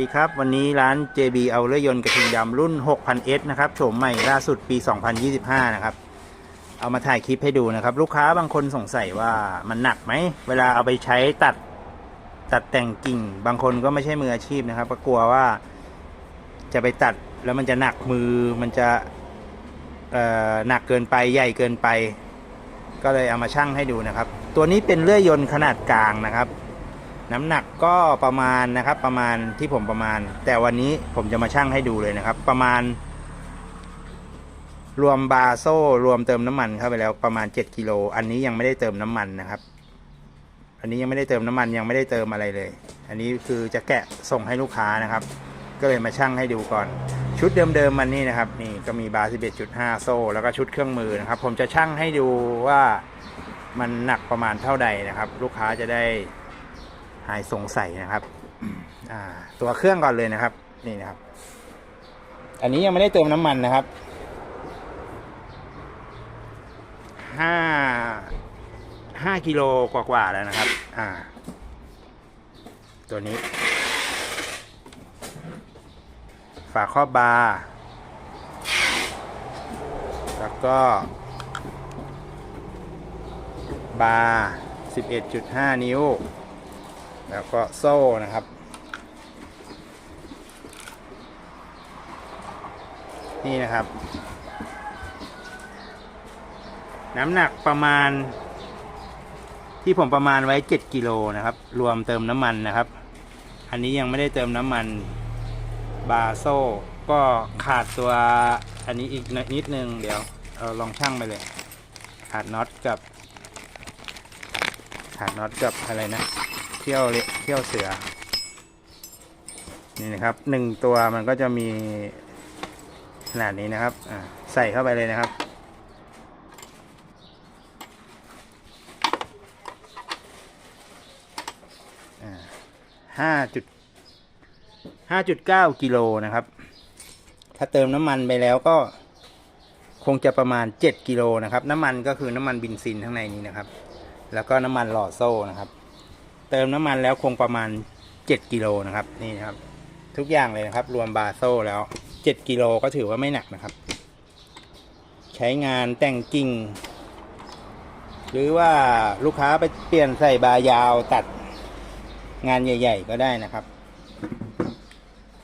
ดีครับ วันนี้ร้าน JB เอาเรือยนต์กระทิงดำรุ่น 6000S นะครับโฉมใหม่ล่าสุดปี 2025 นะครับ เอามาถ่ายคลิปให้ดูนะครับ ลูกค้าบางคนสงสัยว่ามันหนักไหม เวลาเอาไปใช้ตัดตัดแต่งกิ่ง บางคนก็ไม่ใช่มืออาชีพนะครับก็กลัวว่าจะไปตัดแล้วมันจะหนักมือมันจะหนักเกินไปใหญ่เกินไป ก็เลยเอามาชั่งให้ดูนะครับ ตัวนี้เป็นเลื่อยยนต์ขนาดกลางนะครับ น้ำหนักก็ประมาณนะครับ ประมาณที่ผมประมาณ แต่วันนี้ผมจะมาชั่งให้ดูเลยนะครับ ประมาณ รวมบาโซ่รวมเติมน้ำมันเข้าไปแล้วประมาณ7กิโลอันนี้ยังไม่ได้เติมน้ำมันนะครับ อันนี้ยังไม่ได้เติมน้ำมันยังไม่ได้เติมอะไรเลย อันนี้คือจะแกะส่งให้ลูกค้านะครับ ก็เลยมาชั่งให้ดูก่อน ชุดเดิมๆมันนี่นะครับ นี่ก็มีบาร์11.5 โซ่แล้วก็ชุดเครื่องมือนะครับ ผมจะชั่งให้ดูว่ามันหนักประมาณเท่าใดนะครับ ลูกค้าจะได้ หายสงสัยนะครับอ่าตัวเครื่องก่อนเลยนะครับ นี่นะครับ อันนี้ยังไม่ได้เติมน้ำมันนะครับห้าห้ากิโลกว่าๆแล้วนะครับ อ่า ตัวนี้ ฝาครอบบาร์แล้วก็ บาร์11.5 นิ้ว แล้วก็โซ่นะครับ นี่นะครับ น้ำหนักประมาณ ที่ผมประมาณไว้ 7 กิโลนะครับ รวมเติมน้ำมันนะครับ อันนี้ยังไม่ได้เติมน้ำมันบาโซ่ก็ขาดตัวอันนี้อีกนิดนึง เดี๋ยวเราลองช่างไปเลย ขาดน็อตกับ ขาดน็อตกับอะไรนะ เที่ยวเลเที่ยวเสือ นี่นะครับหนึ่งตัวมันก็จะมีขนาดนี้นะครับอ่าใส่เข้าไปเลยนะครับ ห้าจุดห้าจุดเก้ากิโลนะครับ ถ้าเติมน้ำมันไปแล้วก็คงจะประมาณเจ็ดกิโลนะครับ น้ำมันก็คือน้ำมันบินซินข้างในนี้นะครับ แล้วก็น้ำมันหล่อโซ่นะครับ เติมน้ำมันแล้วคงประมาณ 7กิโลนะครับ นี่นะครับ ทุกอย่างเลยนะครับ รวมบาโซ่แล้ว 7กิโลก็ถือว่าไม่หนักนะครับ ใช้งานแต่งกิ่ง หรือว่าลูกค้าไปเปลี่ยนใส่บายาวตัดงานใหญ่ ๆ ก็ได้นะครับ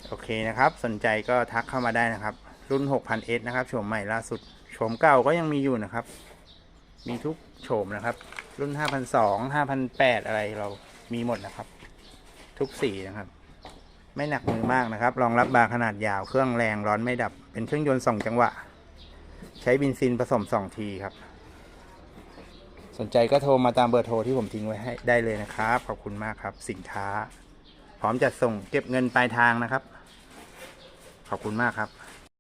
โอเคนะครับ สนใจก็ทักเข้ามาได้นะครับ รุ่น 6000S นะครับโฉมใหม่ล่าสุดโฉมเก่าก็ยังมีอยู่นะครับ มีทุกโฉมนะครับ รุ่น 5,200 5,800 อะไรเรา มีหมดนะครับ ทุกสีนะครับ ไม่หนักมือมากนะครับ รองรับบาร์ขนาดยาว เครื่องแรงร้อนไม่ดับ เป็นเครื่องยนต์สองจังหวะ ใช้บินซินผสมสองทีครับ สนใจก็โทรมาตามเบอร์โทรที่ผมทิ้งไว้ให้ได้เลยนะครับ ขอบคุณมากครับ สินค้า พร้อมจัดส่งเก็บเงินปลายทางนะครับ ขอบคุณมากครับ